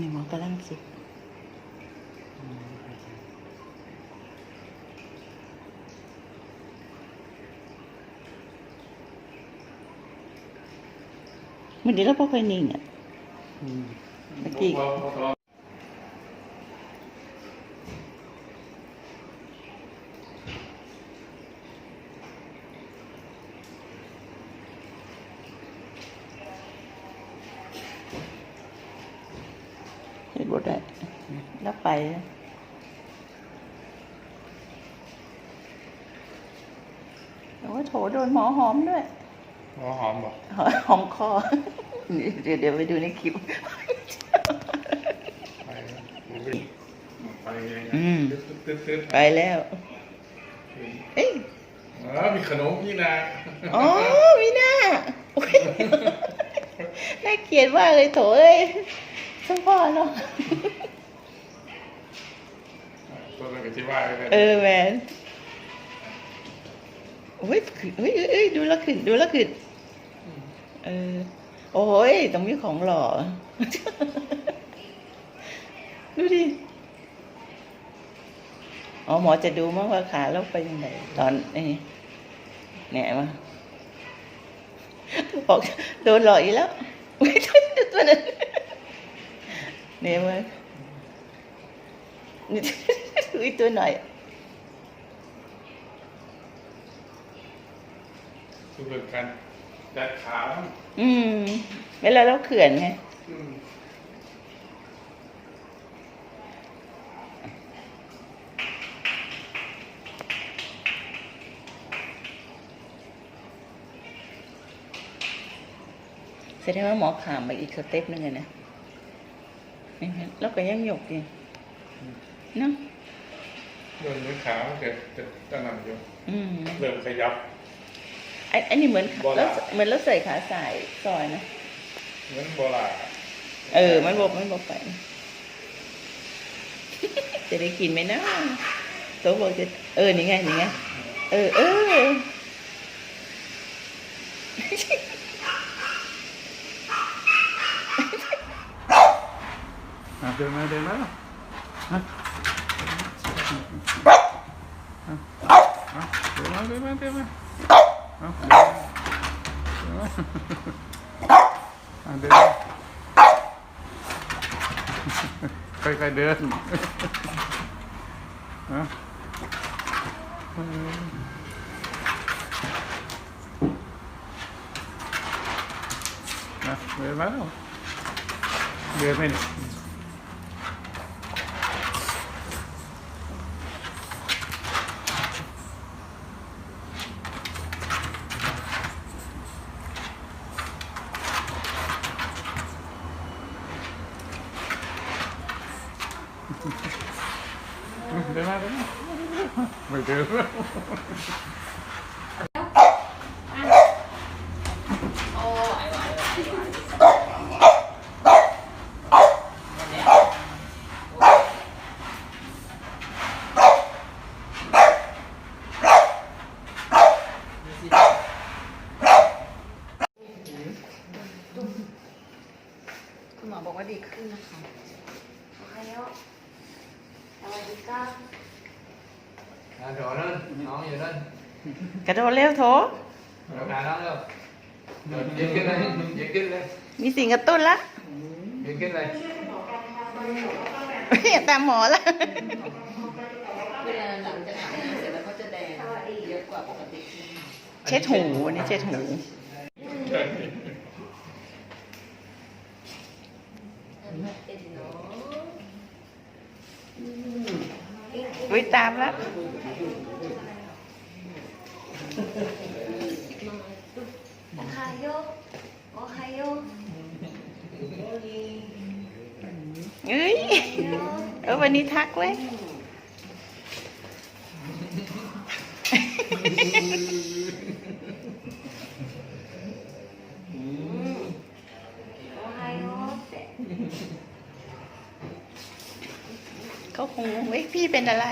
นี่หมอกำลังสุกมันเดี๋ยวเราพอค่อยนิ่งอะเมื่อกี้ เห็นบทได้แล้วไปแล้วโอ้ยโถโดนหมอหอมด้วยหัวหอมบอกหอมคอนี่เดี๋ยวเดี๋ยวไปดูในคลิป ไปไปไงอืมตึ๊ดตึ๊ดตึ๊ดไปแล้ว เอ้ยอ๋อมีขนมพี่นาอ๋อมีหน้าโอ้ยน่าเกลียดมากเลยโถเอ้ย สมพ่อเนาะตัวนั้นก็ที่ว่าเลยเออแมนโอ้ยขึ้นเฮ้ยเอ้ยเอ้ยดูแล้วขึ้นดูแล้วขึ้นเออโอ้ยต้องมีของหล่อ ดูดิอ๋อหมอจะดูมั้งว่าขาเราไปยังไงตอนนี้เนี่ยมาบอกโดนหลอกอีกแล้วไม่ใช่ดูตัวนั้น เนี่ยมานี่ดูอีกตัวหน่อยคือเป็นการจัดขาอืมเวลาเราเขื่อนไงอืมแสดงว่าหมอขามไปอีกสเต็ปหนึงอะนะไม่งั้น แล้วก็ยังหยกอยู่เนาะโดนมือขาเกิดจะตั้งนานอยู่อืมเริ่มขยับไอ้ไอ้นี่เหมือนขาโบราณแล้วเหมือนเราใส่ขาสายซอยนะเหมือนโบราณเออ มันบอกมันบอกไป จะได้กินไหมนะโต๊ะบอกจะ เออ นี่ไง นี่ไง เออ เออ อะเดินมาเดินมาฮะอะเดินมาเดินมาเดินมาเอาเดินมาเดินมาอะเดินมาค่อยๆเดินฮะนะเดินมาแล้วเดินไม่ได้ เดินมาเดินมาไม่เดินคุณหมอบอกว่าดีขึ้นนะคะ À, rồi đó, ngon vậy đó. กระโดดเร็วโถ Rồi nè đó đâu. Rồi giật kinh lên, giật kinh lên, มีสิ่งกระตุ้นละ giật kinh lên. ตามหมอละ เวลาหลังจากอาบน้ำเสร็จแล้วเขาจะแดงเยอะกว่าปกติ เช็ดหูอันนี่เช็ดหู เอ็นเนาะ อุ้ยตามแล้วโอไฮโอโอไฮโอเอ้ยเออวันนี้ทักเว้ย ก็คงงเอ๊ะพี่เป็นอะไร